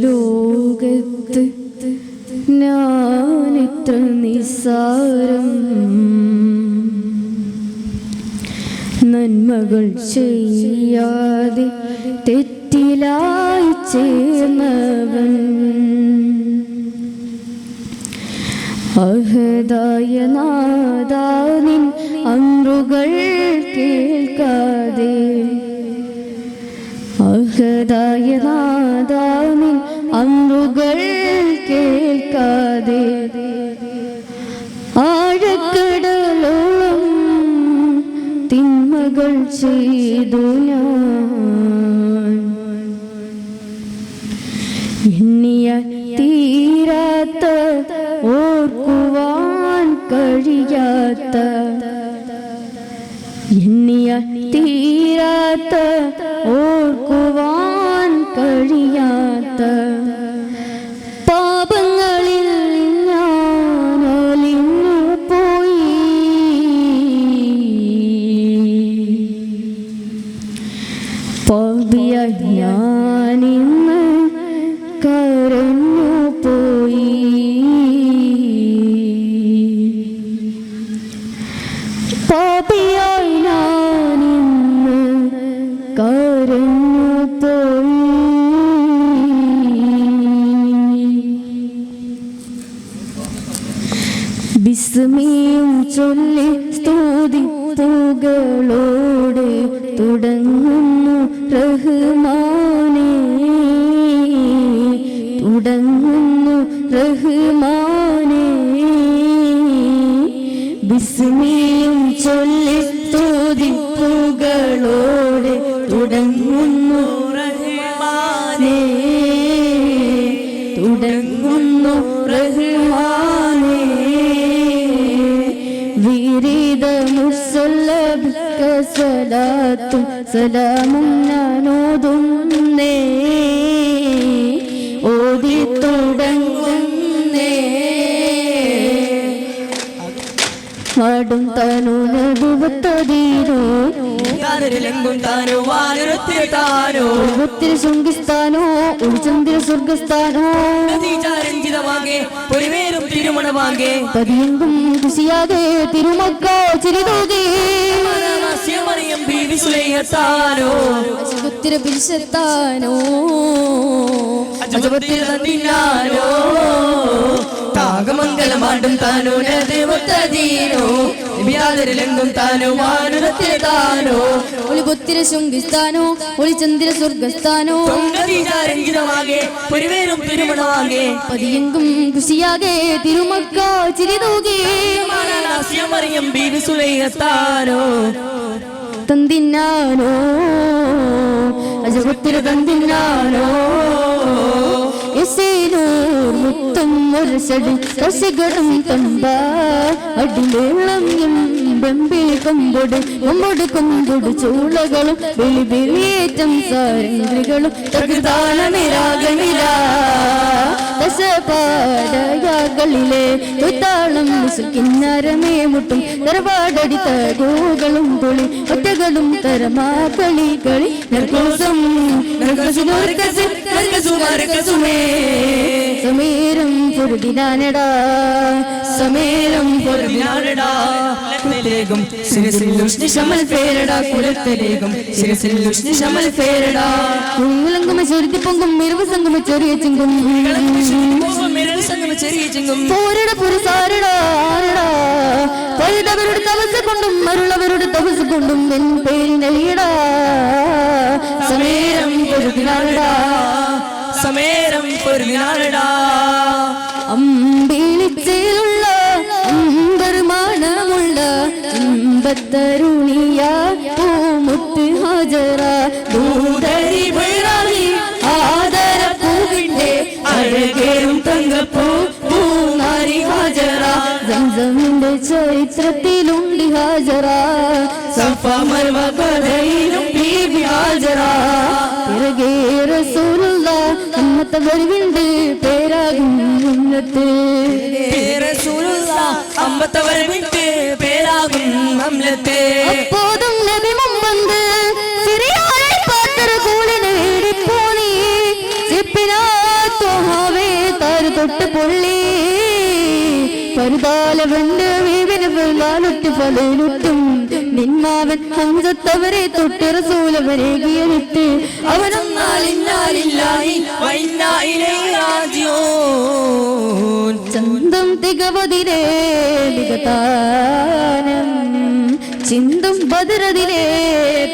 ലോകത്ത് ഞാനിത്ര നിസാരം. നന്മകൾ ചെയ്യാതെ തെറ്റിലായി ചേർന്നവൻ. അഹദായ നാദാനിൻ അമ്രുകൾ കേൾക്കാതെ അഹദായ നാദാനിൻ അമ്പുകൾ കേൾക്കാതെ. ആഴക്കടലോളം തിന്മകൾ ചെയ്തു ഞാൻ. എണ്ണിയ തീരാത്ത ഓർക്കുവാൻ കഴിയാത്ത. എണ്ണിയ തീരാത്ത ഞാനിന്ന് കരഞ്ഞു പോയി. കരഞ്ഞു പോയി. ചൊല്ലി തുടങ്ങുന്നു റഹ്മാനേ ബിസ്മിയും ചൊല്ലി സ്തുതി തൂകളോടെ തുടങ്ങുന്നു തുടങ്ങുന്നു റഹ്മാനേ. സലാത്തും സലാമും ഞാനോതുന്നേ. ഓതി തുടങ്ങുന്നേ പാടും താനോ നടുവത്തതീരോ ലെങ്കും താനോ വാനുരത്തിൽ താനോ. ഒത്തിരി ശുങ്കിസ്ഥാനോ ഒരു ചന്ദ്ര സ്വർഗസ്ഥാനോ. പതിയെങ്കും കുശിയാതെ തിരുമക്ക പിരിശത്താനോ തന്നിനാനോ താകമംഗലമാണ്ടും താനോ ദേവത്തീനോ വ്യാതരിലെങ്കും താനോ താനോ. ഒരു ഒത്തിരി ശുങ്കിസ്ഥാനോ ഒരു ചന്ദ്ര സ്വർഗസ്ഥാനോ. പതിയെങ്കും കുശിയാകെ തിരുമക്ക ചിരിതോകേ മറിയം ബീവി സുലൈഹത്താനോ. തന്തിന്നാനോ അജപത്തിരി തന്തിന്നാനോ. എസേനൂർ മുത്തും മുരസടി കസികടം തമ്പ. അടിമേളം ബെമ്പിളി കൊമ്പൊട് കൊമ്പൊട് കൊമ്പൊട് ചൂളകളും വെളി വെളിയേറ്റം സാരംഗ്രികളും തകൃതാളമിരാഗമിര ദശപാടയാകളിലെ തൊത്താളം കിന്നരമേ മുട്ടും തറവാടടി തകൂകളും പൊളി ഒറ്റകളും തരമാ കളി നിർക്കോസം നിർക്കസിനോർക്കസ് സമീരം പൊരുതിനാനടാ സമീരം പൊരുതിനാനടാ കുലത്തിലേക്കും ശിരസിൽ ഉഷ്ണി ശമൽ പേരടാ. കുലത്തിലേക്കും ശിരസിൽ ഉഷ്ണി ശമൽ പേരടാ. കുങ്കുലങ്കുമ ചൊരുത്തി പൊങ്കും മിരുവ് സംഗമ ചിങ്കും ചെറിയ ചിങ്ങും. പോരട പുരസാരടാ ആരടാ പഴുതവരുടെ തപസ് കൊണ്ടും മരുളവരുടെ തപസ് കൊണ്ടും എൻ പേരിനലിയടാ സമേരം പൊരുതിനാനടാ സമേരം പൊരുതിനാടടാ അമ്പിളിച്ചേലുള്ള അമ്പർമാണമുള്ള അമ്പത്തരുണിയ പൂമുത്ത് ഹാജറ. ദൂതരി ബൈറാഹി ആദര പൂവിന്റെ അഴകേറും പൂമാരി ഹാജറ സംസമിന്റെ ചരിത്രത്തിലുണ്ട് ഹാജറ സഫ മർവ കഥയിലും ബീബി ഹാജറ പിറകെ റസൂലുള്ള അമ്മത്തവരുണ്ട് പേരാകും ഉന്നത്ത്. റസൂലുള്ള അമ്മത്തവരുണ്ട് പേരാകും അമ്മത്തെ അപ്പോതും നബി മുമ്പ് വെള്ളാലൊട്ടി പലയിലൊട്ടും. നിന്മാവൻ ഹംസത്തവരെ തൊട്ട് റസൂലവരെ കീഴിട്ട് അവനൊന്നാലില്ലാലില്ലായി ചന്തം തികവതിരേ മികതാനം ചിന്തും ബദരതിരേ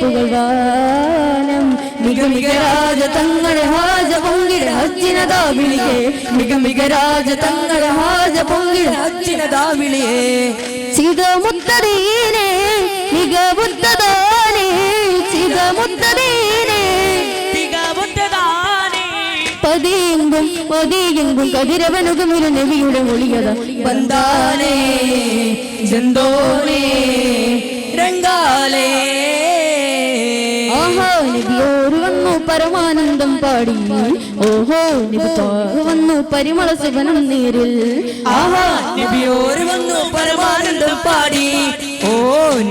പുകഴ്വാനം. മിക മിക രാജ തങ്ങളെ ഹാജ പൊങ്കിട ഹച്ചിനതാ വിളിയെ മിക മിക രാജ തങ്ങളെ ഹാജ പൊങ്കിട അച്ഛനതാവിളിയേ ചിതമുത്തതീനെ മികവുത്തതാനെ. ചിതമുത്തതീനെ പതിയെങ്കും പതിയെങ്കും കതിരവനുകും ഒരു നബിയുടെ ഒളിയത ബന്ധാനേ ജന്തോനേ രംഗാലേ. ആഹാ നബിയോര് വന്നു പരമാനന്ദം പാടി. ഓഹോ നബി വന്നു പരിമള സുവനം നീരിൽ. ആഹാ നബിയോര് വന്നു പരമാനന്ദം പാടി. ഓ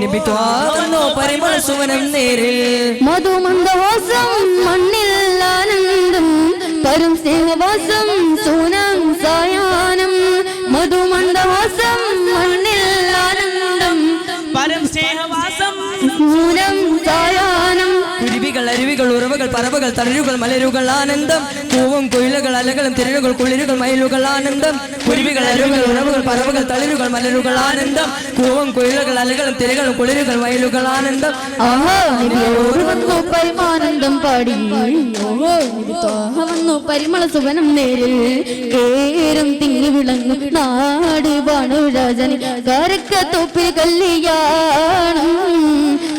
നബി വന്നു പരിമള സുവനം നേരിൽ. മധുമന്ദവാസം മണ്ണിൽ ആനന്ദം പരം സ്നേഹവാസം സൂനം ഉറവകൾ പറവകൾ തളരുകൾ മലരുകൾ ആനന്ദം. പൂവും കുയിലുകൾ അലകളും തിരഴുകൾ കുളിരുകൾ മയിലുകൾ ആനന്ദം. കുരുവികൾ അരുവികൾ ഉറവുകൾ പറവകൾ തളിരുകൾ മലരുകൾ ആനന്ദം. പൂവും കുയിലുകൾ അലകളും തിരകളും കുളിരുകൾ മയിലുകൾ ആനന്ദം. പാടി. വന്നു പരിമള സുവനം നേരിൽ. കേരം തിങ്ങി വിളങ്ങും നാട് വാണു രാജന്. കാരക്കത്തോപ്പിൽ കല്യാണം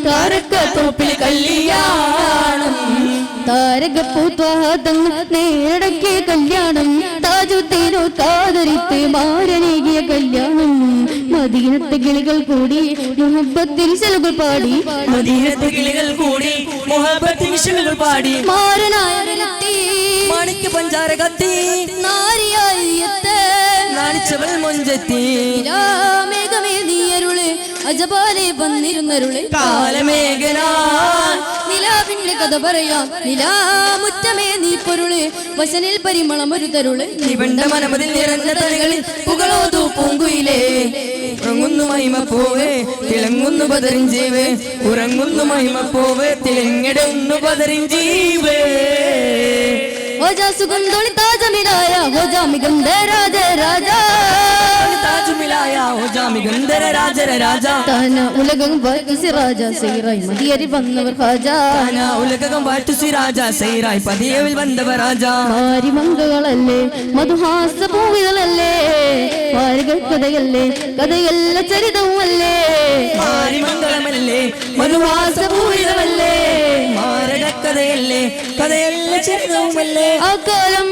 കാരക്കത്തോപ്പിൽ കല്യാണം. താരകപ്പൂത്വാഹതങ്ങൾ നേരടക്കിയ കല്യാണം. താജുദ്ദീനോ കാതരിത്ത് മാരനേകിയ കല്യാണം. മദീനത്തെ കിളികൾ കൂടി മുഹബത്തിൽ ശലുകൾ പാടി. മദീനത്തെ കിളികൾ കൂടി മുഹബത്തിൽ ചെലവ് പാടി. മാരനായ മാണിക്യ പഞ്ചാര കത്തി. നാരിയായി നാണിച്ചവൾ മൊഞ്ചത്തി. രാമേഘമേ നീ അരുൾ വന്നിരുന്നരുളെ കാലമേഖല. കാലമേഘനാ നിലാവിന്റെ കഥ പറയാം. നിലാമുറ്റമേ നീ പൊരുൾ. വശനിൽ പരിമളം ഒരു തരുൾ. നിവണ്ട മനമതിൽ നിറഞ്ഞ തലകളിൽ പുകളോതു പൂങ്കുയിലേ ഉറങ്ങുന്നു മഹിമ പോവേ തിളങ്ങുന്നു ജീവേ ഉറങ്ങുന്നു മഹിമ പോവേ തിളങ്ങിടുന്നു ജീവേ ഓജാ സുഗന്ധോളി താജമിലായ ഓജാ മികന്ദ രാജ രാജാ ഉലകം രാജ സൈറായി മതിയരി വന്നവർ ഉലകം വാട്ടുസി രാജ സൈറായി പതിയവിൽ വന്നവ രാജാ. മാരിമംഗളല്ലേ മധുഹാസ പൂവികളല്ലേ മാരികൾ കഥയല്ലേ കഥയല്ല ചരിതവുമല്ലേ. മാരിമംഗളമല്ലേ മനുവാസ പൂരിതമല്ലേ മാരടക്കഥയല്ലേ കഥയല്ല ചരിതവുമല്ലേ. ആ കാലം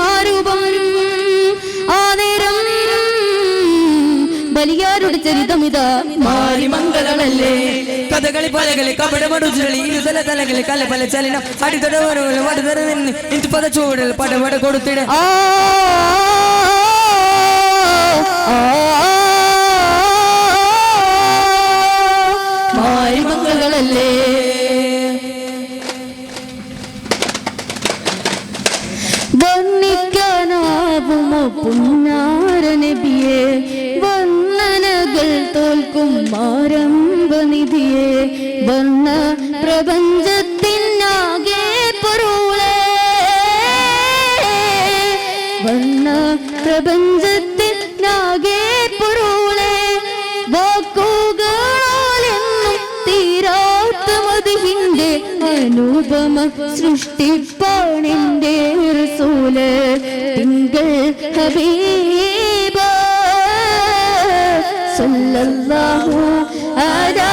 മാരൂപം ബലിയാരുടെ ചരിതമിതാ മാരിമംഗളമല്ലേ കഥകളി പലകളി കപടമടുചുരളി ഇരുതല തലകളി കല പല ചലനം അടിത്തടവരകളും അടുതര നിന്ന് ഇന്തു പദ ചൂടൽ പടപട കൊടുത്തിട ആ വർണ പ്രപഞ്ചത്തിനാകെ പൊരുളേ. വർണ പ്രപഞ്ചത്തിനാകെ പൊരുളേ. വാക്കുകളെന്നും തീരാത്ത മതിഹിന്റെ അനുപമ സൃഷ്ടിപ്പാണിന്റെ റസൂൽ. തിങ്കൾ ഹബീബ സല്ലല്ലാഹു അലാ